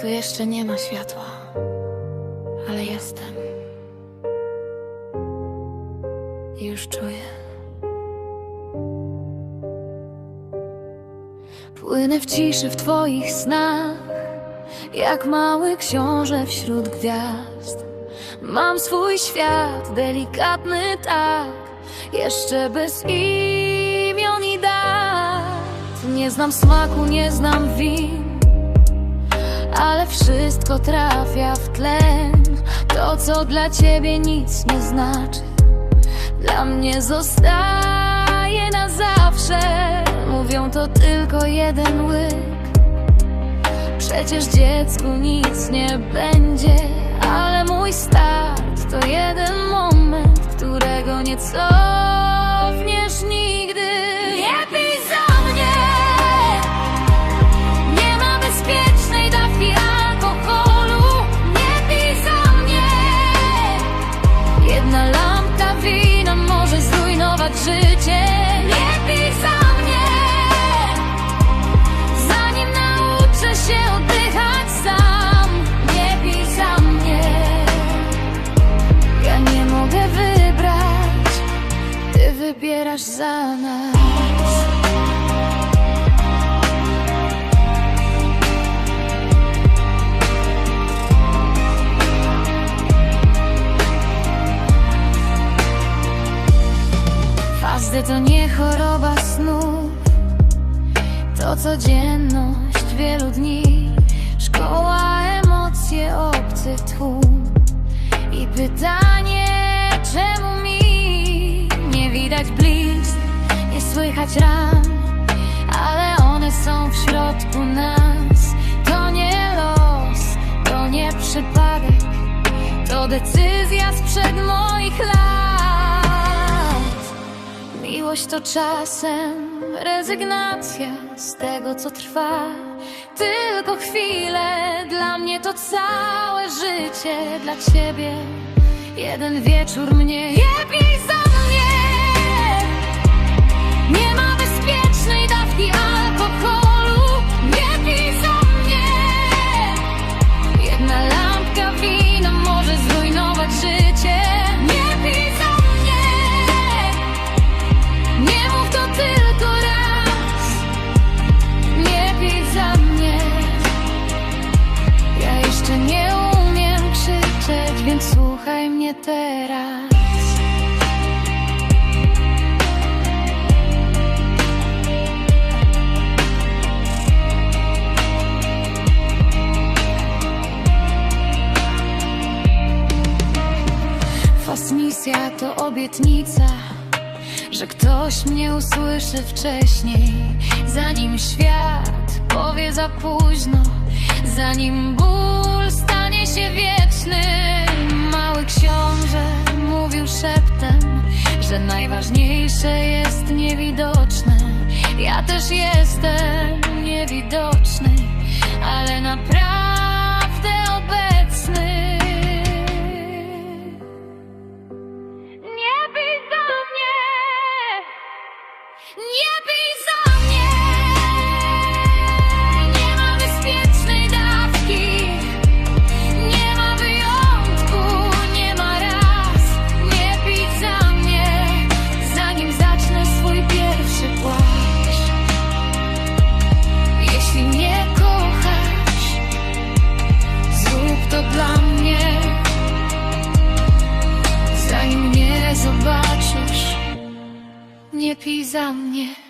Tu jeszcze nie ma światła, ale jestem. I już czuję. Płynę w ciszy w twoich snach, jak mały książę wśród gwiazd. Mam swój świat, delikatny tak, jeszcze bez imion i dat. Nie znam smaku, nie znam win ale wszystko trafia w tlen. To, co dla ciebie nic nie znaczy, dla mnie zostaje na zawsze. Mówią to tylko jeden łyk. Przecież dziecku nic nie będzie, ale mój start to jeden moment, którego nie To nie choroba snów To codzienność wielu dni. Szkoła, emocje, obcy tłum I pytanie, czemu mi Nie widać blizn, nie słychać ran Ale one są w środku nas. To nie los, to nie przypadek. To decyzja sprzed moich lat Miłość to czasem rezygnacja z tego, co trwa. Tylko chwilę, dla mnie to całe życie, dla ciebie jeden wieczór mnie. Nie pij Więc słuchaj mnie teraz Fasmisja to obietnica że ktoś mnie usłyszy wcześniej, zanim świat powie za późno, zanim ból stanie się wieczny. Najważniejsze jest niewidoczne. Ja też jestem niewidoczny, ale naprawdę nie pij za mnie.